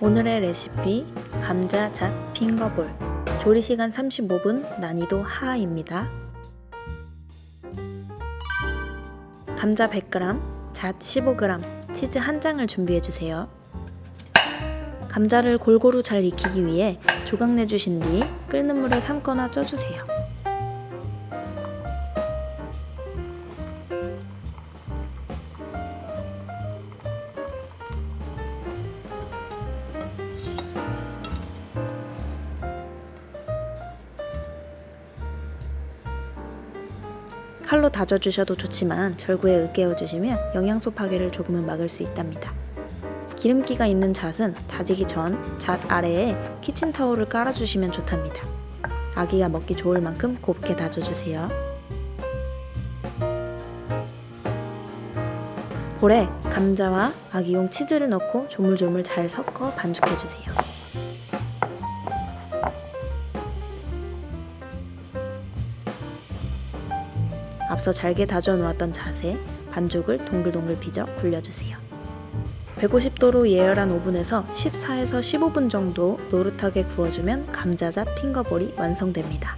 오늘의 레시피 감자잣 핑거볼 조리시간 35분 난이도 하입니다. 감자 100g, 잣 15g, 치즈 1장을 준비해 주세요. 감자를 골고루 잘 익히기 위해 조각 내주신 뒤 끓는 물에 삶거나 쪄주세요. 칼로 다져주셔도 좋지만 절구에 으깨어 주시면 영양소 파괴를 조금은 막을 수 있답니다. 기름기가 있는 잣은 다지기 전 잣 아래에 키친타올을 깔아주시면 좋답니다. 아기가 먹기 좋을 만큼 곱게 다져주세요. 볼에 감자와 아기용 치즈를 넣고 조물조물 잘 섞어 반죽해주세요. 앞서 잘게 다져 놓았던 잣에 반죽을 동글동글 빚어 굴려주세요. 150도로 예열한 오븐에서 14에서 15분 정도 노릇하게 구워주면 감자잣 핑거볼이 완성됩니다.